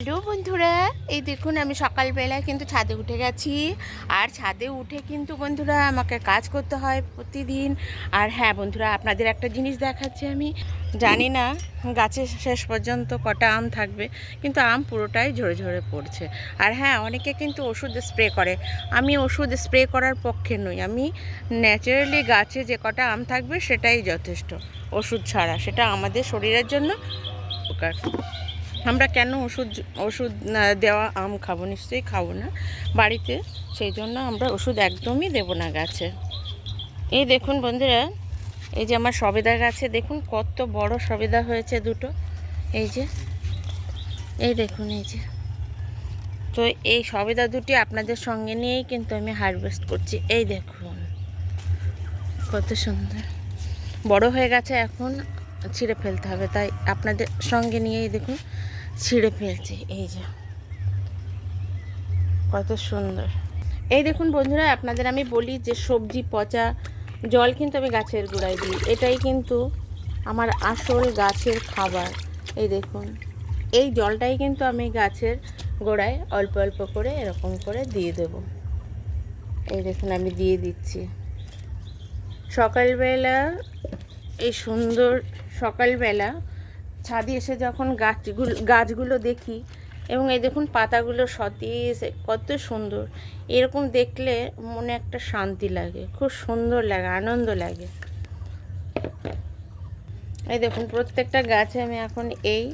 Hello বন্ধুরা, এই দেখুন আমি সকালবেলা কিন্তু ছাদে উঠে গেছি। আর ছাদে উঠে কিন্তু বন্ধুরা আমাকে কাজ করতে হয় প্রতিদিন। আর হ্যাঁ বন্ধুরা, আপনাদের একটা জিনিস দেখাচ্ছি আমি। জানি না গাছে শেষ পর্যন্ত কটা আম থাকবে, কিন্তু আম পুরোটাই ঝরে ঝরে পড়ছে। আর হ্যাঁ অনেকে কিন্তু ওষুধ স্প্রে করে। আমি ওষুধ স্প্রে করার পক্ষে নই। আমি ন্যাচারালি গাছে যে কটা আম থাকবে সেটাই যথেষ্ট। ওষুধ ছাড়া, সেটা আমাদের শরীরের জন্য উপকার। আমরা কেন ওষুধ ওষুধ দেওয়া আম খাব? নিশ্চয়ই খাব না বাড়িতে। সেই জন্য আমরা ওষুধ একদমই দেবো না গাছে। এই দেখুন বন্ধুরা, এই যে আমার সবেদা গাছে, দেখুন কত বড় সবেদা হয়েছে দুটো। এই যে, এই দেখুন, এই যে। তো এই সবেদা দুটি আপনাদের সঙ্গে নিয়েই কিন্তু আমি হারভেস্ট করছি। এই দেখুন, কত সুন্দর। বড় হয়ে গেছে, এখন ছিঁড়ে ফেলতে হবে। তাই আপনাদের সঙ্গে নিয়েই দেখুন। ছিঁড়ে ফেলছি, এই যে। কত সুন্দর। এই দেখুন বন্ধুরা, আপনাদের আমি বলি যে সবজি, পচা, জল কিন্তু আমি গাছের গোড়ায় দিই। এটাই কিন্তু আমার আসল গাছের খাবার। এই দেখুন, এই জলটাই কিন্তু আমি গাছের গোড়ায় অল্প অল্প করে এরকম করে দিয়ে দেব। এই দেখুন, আমি দিয়ে দিচ্ছি। সকালবেলা, এই সুন্দর সকালবেলা ছাদে এসে যখন গাছগুলো গাছগুলো দেখি এবং এই দেখুন পাতাগুলো সতেজ, কত সুন্দর। এরকম দেখলে মনে একটা শান্তি লাগে, খুব সুন্দর লাগে, আনন্দ লাগে। এই দেখুন প্রত্যেকটা গাছে আমি এখন এই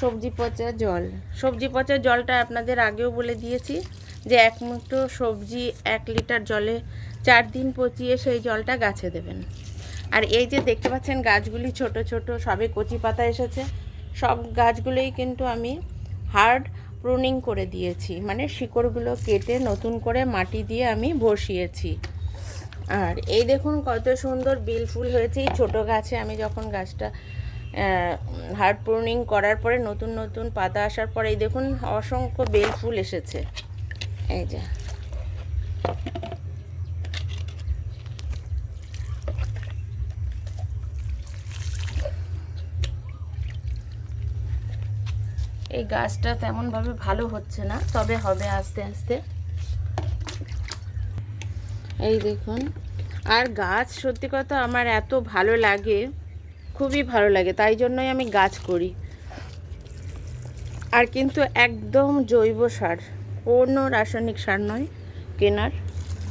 সবজি পচা জল। সবজি পচা জলটা আপনাদের আগেও বলে দিয়েছি যে এক সবজি এক লিটার জলে চার দিন পচিয়ে সেই জলটা গাছে দেবেন। আর এই যে দেখতে পাচ্ছেন গাছগুলি ছোট ছোট, সবে কচি পাতা এসেছে। সব গাছগুলোই কিন্তু আমি হার্ড প্রুনিং করে দিয়েছি। মানে শিকড়গুলো কেটে নতুন করে মাটি দিয়ে আমি বসিয়েছি। আর এই দেখুন কত সুন্দর বিল ফুল হয়েছে। এই ছোটো গাছে আমি যখন গাছটা হার্ড প্রুনিং করার পরে নতুন নতুন পাতা আসার পরে, এই দেখুন অসংখ্য বেল ফুল এসেছে। এই যে। এই গাছটা তেমনভাবে ভালো হচ্ছে না, তবে হবে আস্তে আস্তে। এই দেখুন, আর গাছ সত্যি কথা আমার এত ভালো লাগে, খুবই ভালো লাগে, তাই জন্যই আমি গাছ করি। আর কিন্তু একদম জৈব সার কোনো রাসায়নিক সার নয়, কেনার।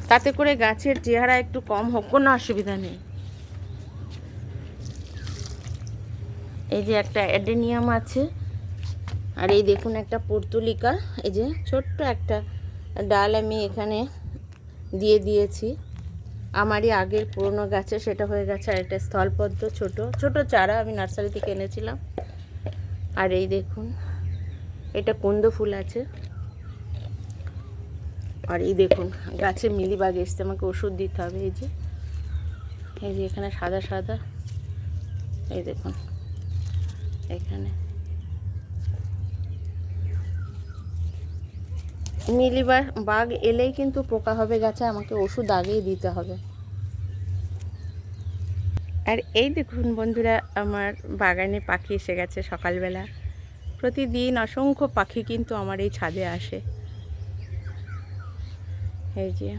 তাতে করে গাছের চেহারা একটু কম হোক, কোনো অসুবিধা নেই। এই যে একটা অ্যাডেনিয়াম আছে আর এই দেখুন একটা পর্তুলিকা, এই যে ছোট্ট একটা ডাল আমি এখানে দিয়ে দিয়েছি। আমারই আগের পুরনো গাছে সেটা হয়ে গেছে, আর একটা স্থলপদ্ম ছোট ছোট চারা আমি নার্সারি থেকে এনেছিলাম। আর এই দেখুন, এটা কুন্দ ফুল আছে। আর এই দেখুন, গাছে মিলিবাগ এসছে, আমাকে ওষুধ দিতে হবে, এই যে। এই যে এখানে সাদা সাদা, এই দেখুন, এখানে। মিলিবার বাঘ এলেই কিন্তু পোকা হবে গাছে, আমাকে ওষুধ আগেই দিতে হবে। আর এই দেখুন বন্ধুরা, আমার বাগানে পাখি এসে গেছে সকালবেলা। প্রতিদিন অসংখ্য পাখি কিন্তু আমার এই ছাদে আসে। এই যে।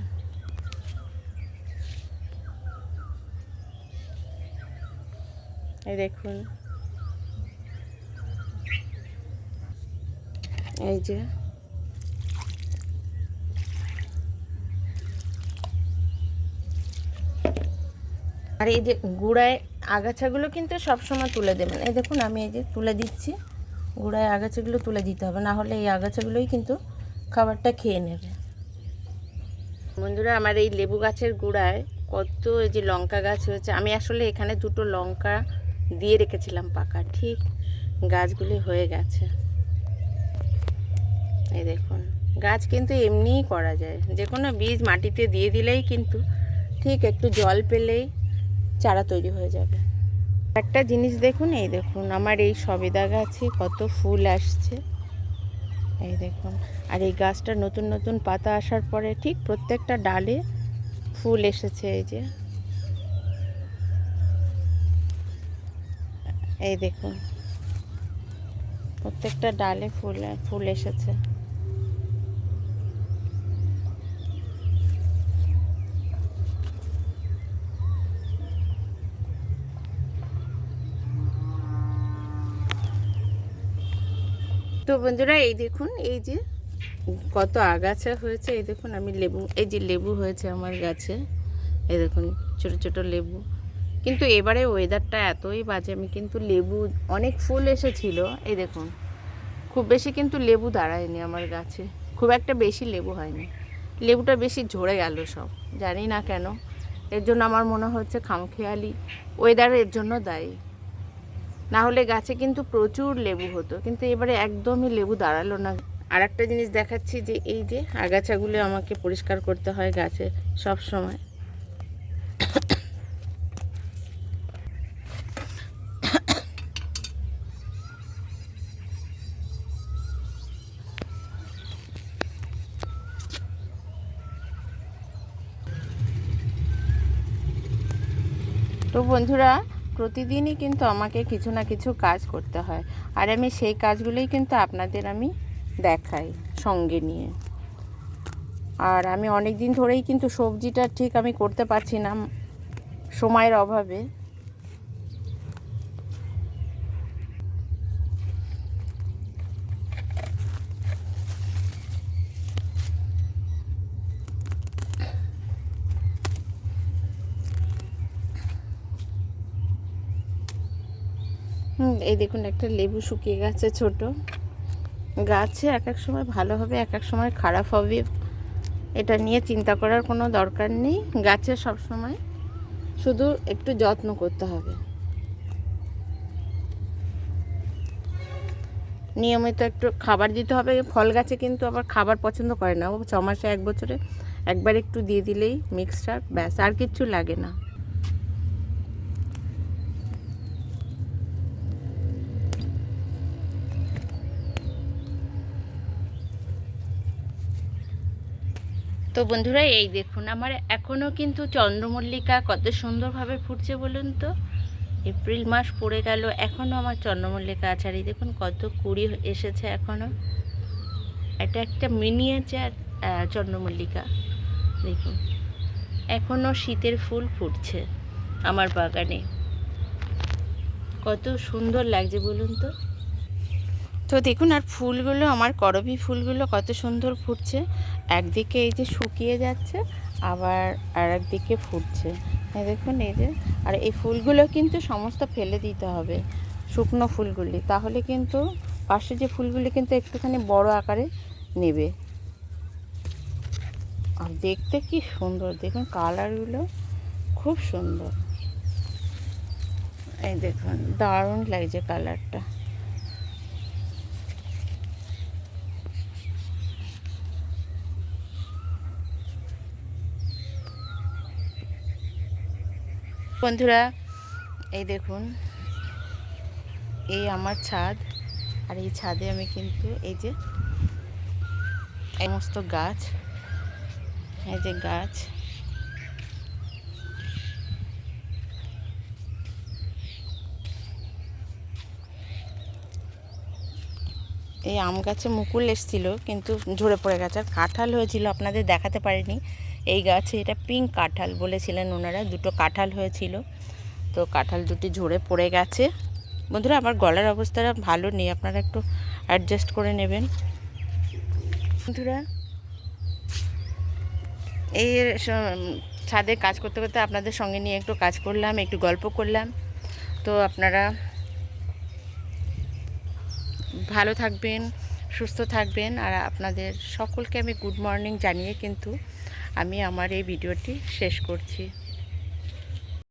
দেখুন। এই যে। আর এই যে গুঁড়ায় আগাছাগুলো কিন্তু সবসময় তুলে দেবেন। এই দেখুন, আমি এই যে তুলে দিচ্ছি। গুঁড়ায় আগাছাগুলো তুলে দিতে হবে, না হলে এই আগাছাগুলোই কিন্তু খাবারটা খেয়ে নেবে। বন্ধুরা, আমার এই লেবু গাছের গুঁড়ায় কত এই যে লঙ্কা গাছ হয়েছে। আমি আসলে এখানে দুটো লঙ্কা দিয়ে রেখেছিলাম পাকা, ঠিক গাছগুলি হয়ে গেছে। এই দেখুন, গাছ কিন্তু এমনিই করা যায়। যে কোনো বীজ মাটিতে দিয়ে দিলেই কিন্তু ঠিক একটু জল পেলেই চারা তৈরি হয়ে যাবে। একটা জিনিস দেখুন, এই দেখুন, আমার এই সবেদা গাছে কত ফুল আসছে। এই দেখুন, আর এই গাছটা নতুন নতুন পাতা আসার পরে ঠিক প্রত্যেকটা ডালে ফুল এসেছে, এই যে। এই দেখুন, প্রত্যেকটা ডালে ফুল ফুল এসেছে। তো বন্ধুরা, এই দেখুন, এই যে কত আগাছা হয়েছে, এই দেখুন আমি লেবু, এই যে লেবু হয়েছে আমার গাছে, এই দেখুন ছোট ছোট লেবু। কিন্তু এবারে ওয়েদারটা এতই বাজে, আমি কিন্তু লেবু, অনেক ফুল এসেছিল, এই দেখুন। খুব বেশি কিন্তু লেবু দাঁড়ায়নি আমার গাছে, খুব একটা বেশি লেবু হয়নি। লেবুটা বেশি ঝরে গেল সব, জানি না কেন। এর জন্য আমার মনে হচ্ছে খামখেয়ালি ওয়েদার এর জন্য দায়ী। না হলে গাছে কিন্তু প্রচুর লেবু হতো, কিন্তু এবারে একদমই লেবু দাঁড়াল না। আর একটা জিনিস দেখাচ্ছি যে এই যে আগাছাগুলো আমাকে পরিষ্কার করতে হয় গাছে সব সময়। তো বন্ধুরা প্রতিদিনই কিন্তু আমাকে কিছু না কিছু কাজ করতে হয়। আর আমি সেই কাজগুলোই কিন্তু আপনাদের আমি দেখাই সঙ্গে নিয়ে। আর আমি অনেক দিন ধরেই কিন্তু সবজিটা ঠিক আমি করতে পারছি না, সময়ের অভাবে। এই দেখুন একটা লেবু শুকিয়ে গেছে ছোট। গাছে এক এক সময় ভালো হবে, এক এক সময় খারাপ হবে, এটা নিয়ে চিন্তা করার কোনো দরকার নেই। গাছে সব সময় শুধু একটু যত্ন করতে হবে। নিয়মিত একটু খাবার দিতে হবে, ফল গাছে কিন্তু আবার খাবার পছন্দ করে না। ও ছ মাসে এক বছরে একবার একটু দিয়ে দিলেই মিক্সচার ব্যাস, আর কিচ্ছু লাগে না। বন্ধুরা, এই দেখুন, আমার এখনও কিন্তু চন্দ্রমল্লিকা কত সুন্দরভাবে ফুটছে বলুন তো? এপ্রিল মাস পড়ে গেল এখনও আমার চন্দ্রমল্লিকা আছে। আর এই দেখুন, কত কুড়ি এসেছে এখনও এটা একটা মিনিয়েচার চন্দ্রমল্লিকা। দেখুন এখনও শীতের ফুল ফুটছে আমার বাগানে। কত সুন্দর লাগছে বলুন তো? তো দেখুন, আর ফুলগুলো, আমার করবি ফুলগুলো কত সুন্দর ফুটছে। একদিকে এই যে শুকিয়ে যাচ্ছে, আবার আর একদিকে ফুটছে দেখুন, এই যে, আর এই ফুলগুলো কিন্তু সমস্ত ফেলে দিতে হবে, শুকনো ফুলগুলি। তাহলে কিন্তু পাশে যে ফুলগুলি কিন্তু একটুখানি বড় আকারে নেবে। আর দেখতে কি সুন্দর, দেখুন কালারগুলো খুব সুন্দর। এই দেখুন, দারুণ লাগছে কালারটা। বন্ধুরা, এই দেখুন, এই আমার ছাদ, আর এই ছাদে আমি কিন্তু এই যে সমস্ত গাছ, এই যে গাছ। এই আম গাছে মুকুল এসেছিল, কিন্তু ঝরে পড়ে গেছে, আর কাঁঠাল হয়েছিল, আপনাদের দেখাতে পারিনি। এই গাছে এটা পিঙ্ক কাঁঠাল বলেছিলেন ওনারা, দুটো কাঁঠাল হয়েছিল। তো কাঁঠাল দুটি ঝরে পড়ে গেছে। বন্ধুরা, আমার গলার অবস্থাটা ভালো নেই, আপনারা একটু অ্যাডজাস্ট করে নেবেন। বন্ধুরা এই ছাদে কাজ করতে করতে আপনাদের সঙ্গে নিয়ে একটু কাজ করলাম, একটু গল্প করলাম। তো আপনারা ভালো থাকবেন, সুস্থ থাকবেন, আর আপনাদের সকলকে আমি গুড মর্নিং জানিয়ে কিন্তু আমি আমার এই ভিডিওটি শেষ করছি।